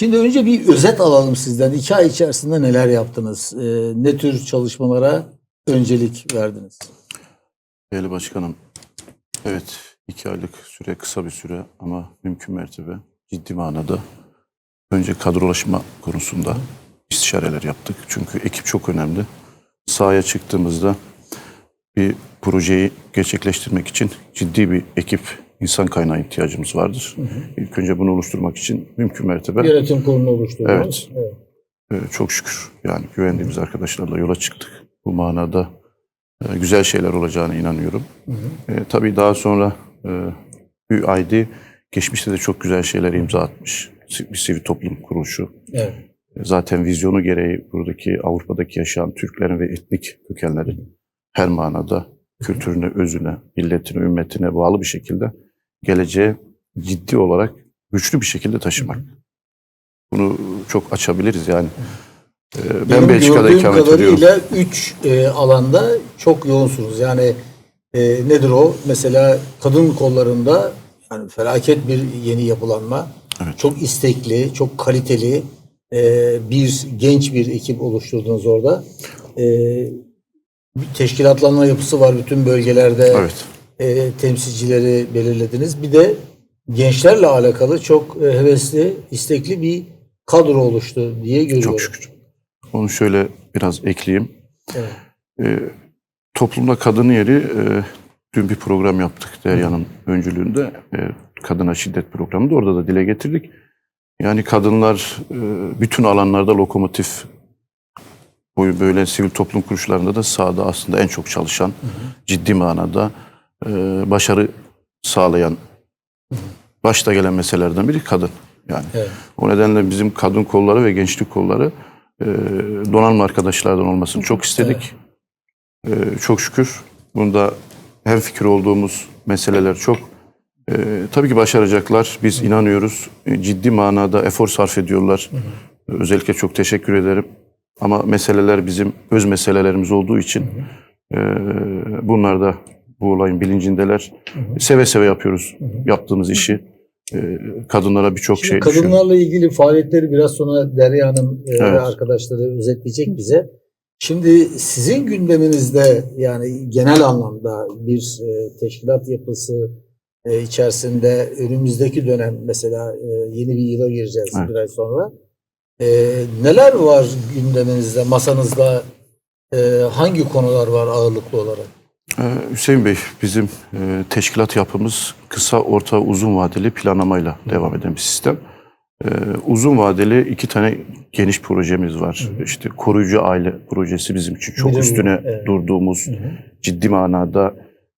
Şimdi önce bir özet alalım sizden. İki ay içerisinde neler yaptınız? Ee, ne tür çalışmalara öncelik verdiniz? Değerli Başkanım, evet iki aylık süre kısa bir süre ama mümkün mertebe ciddi manada önce kadrolaşma konusunda istişareler yaptık. Çünkü ekip çok önemli. Sahaya çıktığımızda bir projeyi gerçekleştirmek için ciddi bir ekip, insan kaynağı ihtiyacımız vardır. İlk önce bunu oluşturmak için mümkün mertebe Yönetim kurulunu oluşturdunuz. Evet. Ee, çok şükür yani güvendiğimiz arkadaşlarla yola çıktık. Bu manada e, güzel şeyler olacağına inanıyorum. E, tabii daha sonra e, UID geçmişte de çok güzel şeyler imza atmış. Bir sivil toplum kuruluşu. Evet. E, Zaten vizyonu gereği buradaki Avrupa'daki yaşayan Türklerin ve etnik kökenlerin her manada kültürüne, özüne, milletine, ümmetine bağlı bir şekilde geleceğe ciddi olarak güçlü bir şekilde taşımak. Bunu çok açabiliriz yani. E, Ben Benim Belçika'da ikamet ediyorum. kadarıyla üç e, alanda çok yoğunsunuz. Yani e, nedir o? Mesela kadın kollarında yani felaket bir yeni yapılanma. Evet. Çok istekli, çok kaliteli e, bir genç bir ekip oluşturdunuz orada. E, bir teşkilatlanma yapısı var bütün bölgelerde. Evet. E, temsilcileri belirlediniz. Bir de gençlerle alakalı çok e, hevesli, istekli bir kadro oluştu diye görüyorum. Çok şükür. Onu şöyle biraz ekleyeyim. Evet. E, toplumda kadının yeri e, dün bir program yaptık Derya'nın öncülüğünde. E, kadına şiddet programında orada da dile getirdik. Yani kadınlar e, bütün alanlarda lokomotif bu böyle sivil toplum kuruluşlarında da sahada aslında en çok çalışan, ciddi manada e, başarı sağlayan başta gelen meselelerden biri kadın. Yani Evet. o nedenle bizim kadın kolları ve gençlik kolları e, donanma arkadaşlardan olmasını çok istedik. E, çok şükür bunda hem fikir olduğumuz meseleler çok. E, tabii ki başaracaklar. Biz inanıyoruz. E, ciddi manada efor sarf ediyorlar. E, Özellikle çok teşekkür ederim. Ama meseleler bizim öz meselelerimiz olduğu için e, bunlar da bu olayın bilincindeler. Seve seve yapıyoruz yaptığımız işi. E, kadınlara birçok şey kadınlarla ilgili faaliyetleri biraz sonra Derya Hanım e, ve Evet. arkadaşları özetleyecek bize. Şimdi sizin gündeminizde yani genel anlamda bir e, teşkilat yapısı e, içerisinde önümüzdeki dönem mesela yeni bir yıla gireceğiz Evet. bir ay sonra. Neler var gündeminizde, masanızda? Hangi konular var ağırlıklı olarak? Ee, Hüseyin Bey, bizim e, teşkilat yapımız kısa, orta, uzun vadeli planlamayla devam eden bir sistem. Ee, uzun vadeli iki tane geniş projemiz var. İşte koruyucu aile projesi bizim için çok bu, üstüne evet. durduğumuz, ciddi manada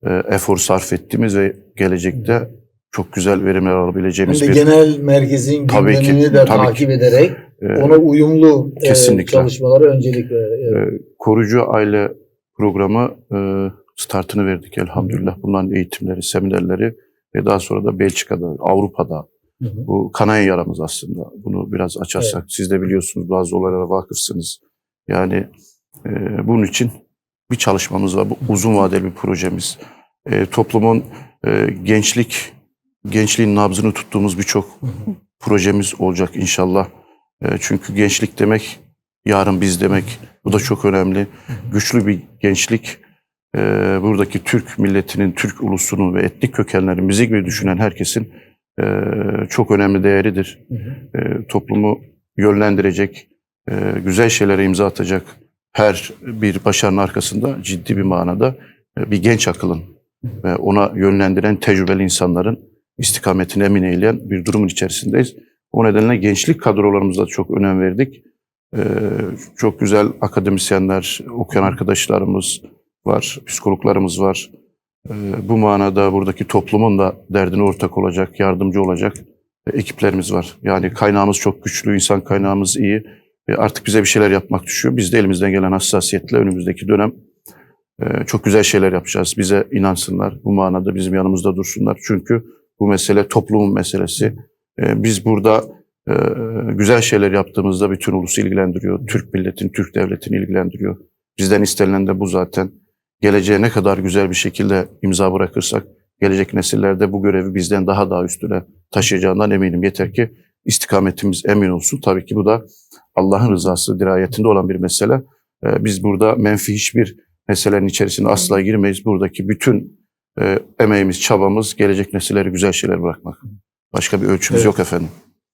e, efor sarf ettiğimiz ve gelecekte çok güzel verimler Hem alabileceğimiz de bir genel merkezin Tabii ki, gündemini de tabii takip ki. ederek e, ona uyumlu e, Kesinlikle. çalışmalara öncelik. Evet. e, koruyucu aile programı e, startını verdik elhamdülillah. Bunların eğitimleri, seminerleri ve daha sonra da Belçika'da, Avrupa'da Hı hı. bu kanayan yaramız aslında. Bunu biraz açarsak siz de biliyorsunuz bazı olaylara vakıfsınız. Yani e, bunun için bir çalışmamız var. Bu uzun vadeli bir projemiz. E, toplumun e, gençlik, gençliğin nabzını tuttuğumuz birçok projemiz olacak inşallah. E, çünkü gençlik demek yarın biz demek. Bu da çok önemli. Güçlü bir gençlik e, buradaki Türk milletinin, Türk ulusunun ve etnik kökenlerin bizi gibi düşünen herkesin e, çok önemli değeridir. Hı hı. E, toplumu yönlendirecek, e, güzel şeylere imza atacak her bir başarının arkasında ciddi bir manada e, bir genç akılın ve ona yönlendiren tecrübeli insanların istikametini emin eyleyen bir durumun içerisindeyiz. O nedenle gençlik kadrolarımıza çok önem verdik. E, çok güzel akademisyenler, okuyan arkadaşlarımız var, psikologlarımız var. E, bu manada buradaki toplumun da derdine ortak olacak, yardımcı olacak e, ekiplerimiz var. Yani kaynağımız çok güçlü, insan kaynağımız iyi. Artık bize bir şeyler yapmak düşüyor. Biz de elimizden gelen hassasiyetle önümüzdeki dönem e, çok güzel şeyler yapacağız. Bize inansınlar. Bu manada bizim yanımızda dursunlar. Çünkü bu mesele toplumun meselesi. E, biz burada güzel şeyler yaptığımızda bütün ulusu ilgilendiriyor. Türk milletini, Türk devletini ilgilendiriyor. Bizden istenilen de bu zaten. Geleceğe ne kadar güzel bir şekilde imza bırakırsak gelecek nesillerde bu görevi bizden daha daha üstüne taşıyacağından eminim. Yeter ki istikametimiz emin olsun. Tabii ki bu da Allah'ın rızası dirayetinde olan bir mesele. Ee, Biz burada menfi hiçbir meselenin içerisine asla girmeyiz. Buradaki bütün e, emeğimiz, çabamız gelecek nesillere güzel şeyler bırakmak. Başka bir ölçümüz Evet. yok efendim.